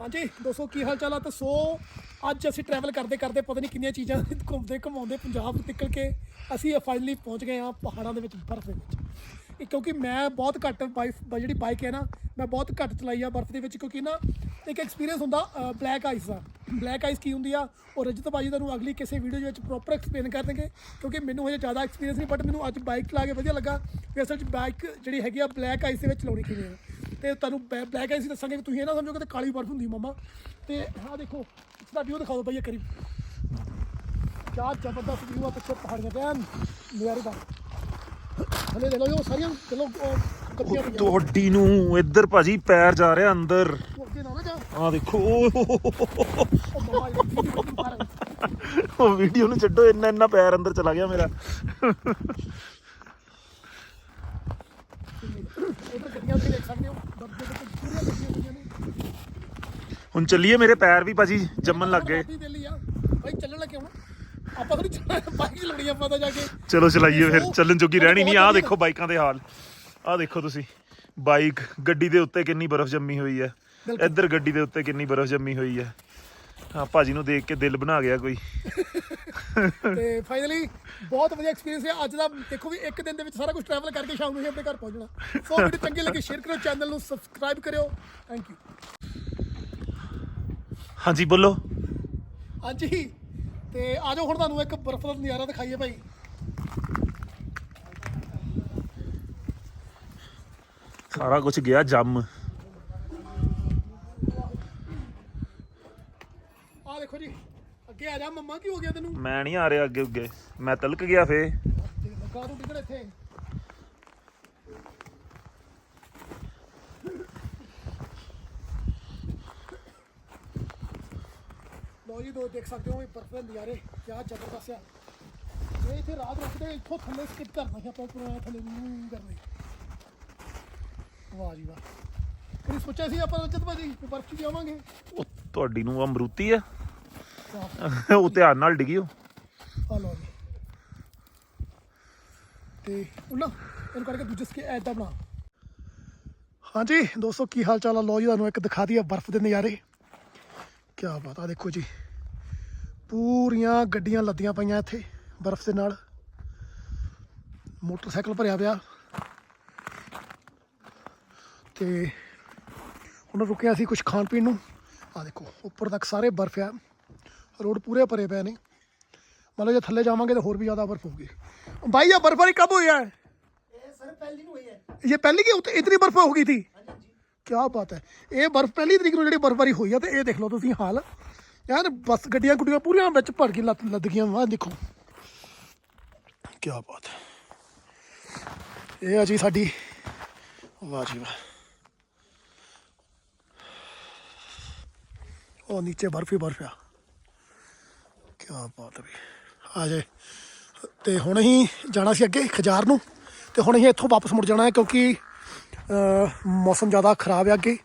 ਹਾਂਜੀ, ਦੋਸਤੋ, ਕੀ ਹਾਲ ਚਾਲ ਆ? ਤਾਂ ਸੋ, ਅੱਜ ਅਸੀਂ ਟਰੈਵਲ ਕਰਦੇ ਕਰਦੇ ਪਤਾ ਨਹੀਂ ਕਿੰਨੀਆਂ ਚੀਜ਼ਾਂ ਘੁੰਮਦੇ ਘੁਮਾਉਂਦੇ ਪੰਜਾਬ ਤੋਂ ਨਿਕਲ ਕੇ ਅਸੀਂ ਫਾਈਨਲੀ ਪਹੁੰਚ ਗਏ ਆ ਪਹਾੜਾਂ ਦੇ ਵਿੱਚ, ਬਰਫ਼ ਦੇ ਵਿੱਚ। ਕਿਉਂਕਿ ਮੈਂ ਬਹੁਤ ਘੱਟ ਬਾਈਕ ਜਿਹੜੀ ਬਾਈਕ ਹੈ ਨਾ, ਮੈਂ ਬਹੁਤ ਘੱਟ ਚਲਾਈ ਆ ਬਰਫ਼ ਦੇ ਵਿੱਚ ਕਿਉਂਕਿ ਨਾ ਇੱਕ ਐਕਸਪੀਰੀਅੰਸ ਹੁੰਦਾ ਬਲੈਕ ਆਈਸ ਦਾ। ਬਲੈਕ ਆਈਸ ਕੀ ਹੁੰਦੀ ਆ, ਉਹ ਰਜਤ ਭਾਜੀ ਤੁਹਾਨੂੰ ਅਗਲੀ ਕਿਸੇ ਵੀਡੀਓ ਦੇ ਵਿੱਚ ਪ੍ਰੋਪਰ ਐਕਸਪਲੇਨ ਕਰ ਦੇਣਗੇ, ਕਿਉਂਕਿ ਮੈਨੂੰ ਹਜੇ ਜ਼ਿਆਦਾ ਐਕਸਪੀਰੀਅੰਸ ਨਹੀਂ ਬਟ ਮੈਨੂੰ ਅੱਜ ਬਾਈਕ ਚਲਾ ਕੇ ਵਧੀਆ ਲੱਗਾ। ਵੀ ਅਸਲ 'ਚ ਬਾਈਕ ਜਿਹੜੀ ਹੈਗੀ ਆ ਬਲੈਕ ਆਈਸ ਦੇ ਵਿੱਚ ਚਲਾਉਣੀ ਕਿਵੇਂ ਆ। ਤੇ ਤੁਹਾਨੂੰ ਬਲੈਕ ਆਈਸ ਦੱਸਾਂਗੇ ਕਿ ਤੁਸੀਂ ਇਹ ਨਾ ਸਮਝੋ ਕਿ ਕਾਲੀ ਬਰਫ਼ ਹੁੰਦੀ ਮਮਾ। ਤੇ ਆਹ ਦੇਖੋ ਇਸ ਦਾ ਵਿਊ ਦਿਖਾਓ ਭਈਆ ਕਰੀਬ ਕਿਆ ਜ਼ਬਰਦਸਤ ਵਿਊ ਆ ਪਿੱਛੇ ਪਹਾੜੀਆਂ ਤੇ ਨਜ਼ਾਰੇ ਦਾ। ਹਲੇ ਦੇ ਲੋ ਉਹ ਸਾਰੀਆਂ ਚਲੋ ਕੱਪੀਆਂ ਤੁਹਾਡੀ ਨੂੰ ਇੱਧਰ ਭਾਜੀ ਪੈਰ ਜਾ ਰਿਹਾ ਅੰਦਰ। ਉਹ ਅੱਗੇ ਨਾ ਨਾ ਜਾ। ਆ ਦੇਖੋ। ਇਹ ਉਹ ਵੀਡੀਓ ਨੂੰ ਛੱਡੋ ਇੰਨਾ ਇੰਨਾ ਪੈਰ ਅੰਦਰ ਚਲਾ ਗਿਆ ਮੇਰਾ। ਉਧਰ ਗੱਡੀਆਂ ਵੀ ਦੇਖ ਸਕਦੇ ਹੋ। ਦਰਜੇ ਦੇ ਵਿੱਚ ਪੂਰੀਆਂ ਗੱਡੀਆਂ ਪਈਆਂ ਨੇ। ਹੁਣ ਚੱਲੀਏ ਮੇਰੇ ਪੈਰ ਵੀ ਭਾਜੀ ਜੰਮਣ ਲੱਗ ਗਏ। ਆਪਣੀ ਦਿੱਲੀ ਆ। ਭਾਈ ਚੱਲਣ ਲੱਗੇ ਹੁਣ। ਆਪਾਂ ਥੋੜੀ ਚੱਲਣਾ ਬਾਈਕ ਚਲਾਉਣੀ ਆਪਾਂ ਤਾਂ ਜਾ ਕੇ। ਚਲੋ ਚਲਾਈਏ ਫਿਰ ਚੱਲਣ ਜੋਗੀ ਰਹਿਣੀ ਨਹੀਂ। ਆਹ ਦੇਖੋ ਬਾਈਕਾਂ ਦੇ ਹਾਲ। ਆਹ ਦੇਖੋ ਤੁਸੀਂ। ਬਾਈਕ ਗੱਡੀ ਦੇ ਉੱਤੇ ਕਿੰਨੀ ਬਰਫ਼ ਜੰਮੀ ਹੋਈ ਹੈ ਇੱਧਰ ਗੱਡੀ ਦੇ ਉੱਤੇ ਕਿੰਨੀ ਬਰਫ਼ ਜੰਮੀ ਹੋਈ ਹੈ ਹਾਂ ਭਾਜੀ ਨੂੰ ਦੇਖ ਕੇ ਦਿਲ ਬਣਾ ਗਿਆ ਕੋਈ। ਤੇ ਫਾਈਨਲੀ ਬਹੁਤ ਵਧੀਆ ਐਕਸਪੀਰੀਅੰਸ ਹੈ ਅੱਜ ਦਾ ਦੇਖੋ ਵੀ ਇੱਕ ਦਿਨ ਦੇ ਵਿੱਚ ਸਾਰਾ ਕੁਝ ਟਰੈਵਲ ਕਰਕੇ ਸ਼ਾਮ ਨੂੰ ਹੀ ਆਪਣੇ ਘਰ ਪਹੁੰਚਣਾ। ਸੋ ਵੀਡੀਓ ਚੰਗੀ ਲੱਗੀ ਸ਼ੇਅਰ ਕਰੋ ਚੈਨਲ ਨੂੰ ਸਬਸਕ੍ਰਾਈਬ ਕਰਿਓ। ਥੈਂਕ ਯੂ ਹਾਂਜੀ ਬੋਲੋ। ਹਾਂਜੀ। ਤੇ ਆਜੋ ਹੁਣ ਤੁਹਾਨੂੰ ਇੱਕ ਬਰਫ਼ ਦਾ ਨਜ਼ਾਰਾ ਦਿਖਾਈਏ ਭਾਈ। ਸਾਰਾ ਕੁਝ ਗਿਆ ਜੰਮ ਆ ਦੇਖੋ ਜੀ ਮੰਮਾ ਕੀ ਹੋ ਗਿਆ ਤੈਨੂੰ? ਮੈਂ ਨਹੀਂ ਆ ਰਿਹਾ ਅੱਗੇ ਅੱਗੇ ਮੈਂ ਤਲਕ ਗਿਆ ਫੇ ਤੂੰ ਇੱਥੇ? ਲੋ ਜੀ ਦੋ ਦੇਖ ਸਕਦੇ ਹੋ ਇਹ ਬਰਫ਼ ਦੇ ਨਜ਼ਾਰੇ। ਕਿਆ ਜ਼ਬਰਦਸਤ ਆ ਇਹ ਇੱਥੇ ਰਾਤ ਰੁਕਦੇ ਇੱਥੋਂ ਥੱਲੇ ਸਕਿਪ ਕਰਨਾ ਸੀ ਆਪਾਂ ਪੂਰਾ ਥੱਲੇ ਨੂੰ ਕਰਨੇ। ਵਾਹ ਜੀ ਵਾਹ। ਕਦੀ ਸੋਚਿਆ ਸੀ ਆਪਾਂ ਰਜਤ ਭਾਜੀ ਕਿ ਬਰਫ਼ 'ਚ ਜਾਵਾਂਗੇ? ਉਹ ਤੁਹਾਡੀ ਨੂੰ ਅਮਰੂਤੀ ਆ। ਉਹ ਧਿਆਨ ਨਾਲ ਡਿੱਗੀ ਉਹ। ਆ ਲਓ ਜੀ। ਤੇ ਉਹਨਾਂ ਇਹਨੂੰ ਕਰਕੇ ਦੂਜੇ ਸਕੇ ਐਦਾਂ ਬਣਾ। ਹਾਂਜੀ, ਦੋਸਤੋ, ਕੀ ਹਾਲ ਚਾਲ ਆ? ਲਓ ਜੀ, ਤੁਹਾਨੂੰ ਇੱਕ ਦਿਖਾ ਦਈਏ ਬਰਫ਼ ਦੇ ਨਜ਼ਾਰੇ। ਕੀ ਬਾਤ ਆ, ਦੇਖੋ ਜੀ। ਪੂਰੀਆਂ ਗੱਡੀਆਂ ਲੱਦੀਆਂ ਪਈਆਂ ਇੱਥੇ ਬਰਫ਼ ਦੇ ਨਾਲ। ਮੋਟਰਸਾਈਕਲ ਭਰਿਆ ਪਿਆ। ਤੇ ਹੁਣ ਰੁਕਿਆ ਸੀ ਕੁਝ ਖਾਣ ਪੀਣ ਨੂੰ। ਆ ਦੇਖੋ, ਉੱਪਰ ਤੱਕ ਸਾਰੇ ਬਰਫ਼ ਆ। ਰੋਡ ਪੂਰੇ ਭਰੇ ਪਏ ਨੇ ਮਤਲਬ ਜੇ ਥੱਲੇ ਜਾਵਾਂਗੇ ਤਾਂ ਹੋਰ ਵੀ ਜ਼ਿਆਦਾ ਬਰਫ਼ ਹੋਊਗੀ भाई ये बर्फबारी कब हुई है सर पहली हुई है ये पहली की उत- इतनी बर्फ हो गई थी क्या बात है ਇਹ ਬਰਫ਼ ਪਹਿਲੀ ਤਰੀਕ ਨੂੰ ਜਿਹੜੀ ਬਰਫ਼ਬਾਰੀ ਹੋਈ ਆ ਤੇ ਇਹ ਦੇਖ ਲਓ ਤੁਸੀਂ ਹਾਲ ਯਾਰ ਬਸ ਗੱਡੀਆਂ ਗੁੱਡੀਆਂ ਪੂਰੀਆਂ ਵਿੱਚ ਭਰ ਕੇ ਲੱਦ ਲੱਦ ਗਈਆਂ ਵਾਹ ਦੇਖੋ ਕੀ ਬਾਤ ਹੈ ਇਹ ਆ ਜੀ ਸਾਡੀ ਵਾਹ ਜੀ ਵਾਹ ਉਹ ਨੀਚੇ ਬਰਫ਼ ਹੀ ਬਰਫ਼ ਆ ਕੀ ਬਾਤ ਵੀ। ਆ ਜੇ ਤੇ ਹੁਣ ਅਸੀਂ ਜਾਣਾ ਸੀ ਅੱਗੇ ਖਜਾਰ ਨੂੰ। ਤੇ ਹੁਣ ਅਸੀਂ ਇੱਥੋਂ ਵਾਪਸ ਮੁੜ ਜਾਣਾ ਹੈ ਕਿਉਂਕਿ ਮੌਸਮ ਜ਼ਿਆਦਾ ਖਰਾਬ ਹੈ ਅੱਗੇ।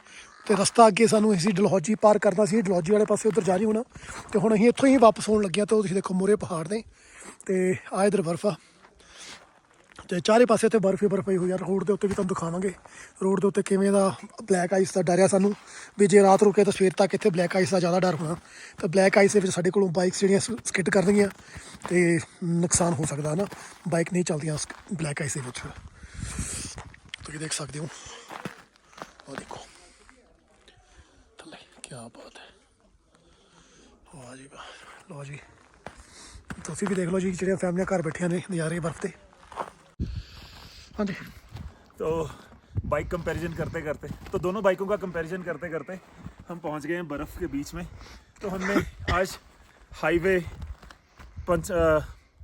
ਤੇ ਰਸਤਾ ਅੱਗੇ ਸਾਨੂੰ ਅਸੀਂ ਡਲਹੌਜੀ ਪਾਰ ਕਰਨਾ ਸੀ। ਡਲਹੌਜੀ ਵਾਲੇ ਪਾਸੇ ਉਧਰ ਜਾ ਰਹੀ ਹੋਣਾ। ਤੇ ਹੁਣ ਅਸੀਂ ਇੱਥੋਂ ਹੀ ਵਾਪਸ ਹੋਣ ਲੱਗਿਆ ਤਾਂ ਤੁਸੀਂ ਦੇਖੋ ਮੂਰੇ ਪਹਾੜ ਨੇ। ਤੇ ਆ ਇਧਰ ਬਰਫ ਆ। ਤੇ ਚਾਰੇ ਪਾਸੇ ਤੇ ਬਰਫ ਹੀ ਬਰਫ ਪਈ ਹੋਈ ਆ। ਰੋਡ ਦੇ ਉੱਤੇ ਵੀ ਤੁਹਾਨੂੰ ਦਿਖਾਵਾਂਗੇ। ਰੋਡ ਦੇ ਉੱਤੇ ਕਿਵੇਂ ਦਾ ਬਲੈਕ ਆਈਸ ਦਾ ਡਰ ਆ ਸਾਨੂੰ। ਵੀ ਜੇ ਰਾਤ ਰੁਕੇ ਤਾਂ ਸਵੇਰ ਤੱਕ ਇੱਥੇ ਬਲੈਕ ਆਈਸ ਦਾ ਜ਼ਿਆਦਾ ਡਰ ਹੋਣਾ। ਤਾਂ ਬਲੈਕ ਆਈਸ ਦੇ ਵਿੱਚ ਸਾਡੇ ਕੋਲੋਂ ਬਾਈਕਸ ਜਿਹੜੀਆਂ ਸਕਿੱਟ ਕਰਨਗੀਆਂ। ਤੇ ਨੁਕਸਾਨ ਹੋ ਸਕਦਾ ਨਾ। ਬਾਈਕ ਨਹੀਂ ਚੱਲਦੀਆਂ ਬਲੈਕ ਆਈਸ ਦੇ ਵਿੱਚ। ਤੁਸੀਂ ਦੇਖ ਸਕਦੇ ਹੋ। ਉਹ ਦੇਖੋ। ਥੱਲੇ ਕੀ ਬਾਤ ਹੈ। ਵਾਹ ਜੀ ਵਾਹ। ਲਓ ਜੀ। ਤੁਸੀਂ ਵੀ ਦੇਖ ਲਓ ਜੀ, ਜਿਹੜੀਆਂ ਫੈਮਲੀਆਂ ਘਰ ਬੈਠੀਆਂ ਨੇ ਨਜ਼ਾਰੇ ਬਰਫ਼ ਤੇ। ਹਾਂਜੀ तो बाइक कंपैरिजन करते करते तो दोनों बाइकों का कंपैरिजन करते करते हम पहुँच गए हैं बर्फ़ के बीच में। तो हमने आज हाईवे पंच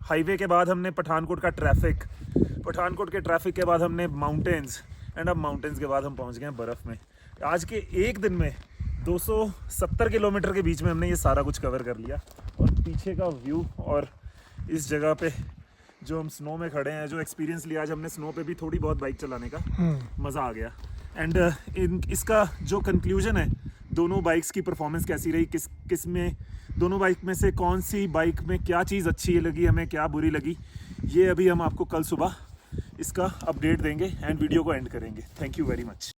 हाईवे के बाद हमने पठानकोट का ट्रैफ़िक पठानकोट के ट्रैफ़िक के बाद हमने माउंटेन्स एंड अब माउंटेन्स के बाद हम पहुँच गए हैं बर्फ़ में। आज के एक दिन में 270 किलोमीटर के बीच में हमने ये सारा कुछ कवर कर लिया। और पीछे का व्यू और इस जगह पे जो हम स्नो में खड़े हैं जो एक्सपीरियंस लिया आज हमने स्नो पे भी थोड़ी बहुत बाइक चलाने का मज़ा आ गया। एंड इन इसका जो कंक्लूजन है दोनों बाइक्स की परफॉर्मेंस कैसी रही? किस किसमें दोनों बाइक में से कौन सी बाइक में क्या चीज़ अच्छी लगी हमें क्या बुरी लगी? ये अभी हम आपको कल सुबह इसका अपडेट देंगे एंड वीडियो को एंड करेंगे। Thank you very much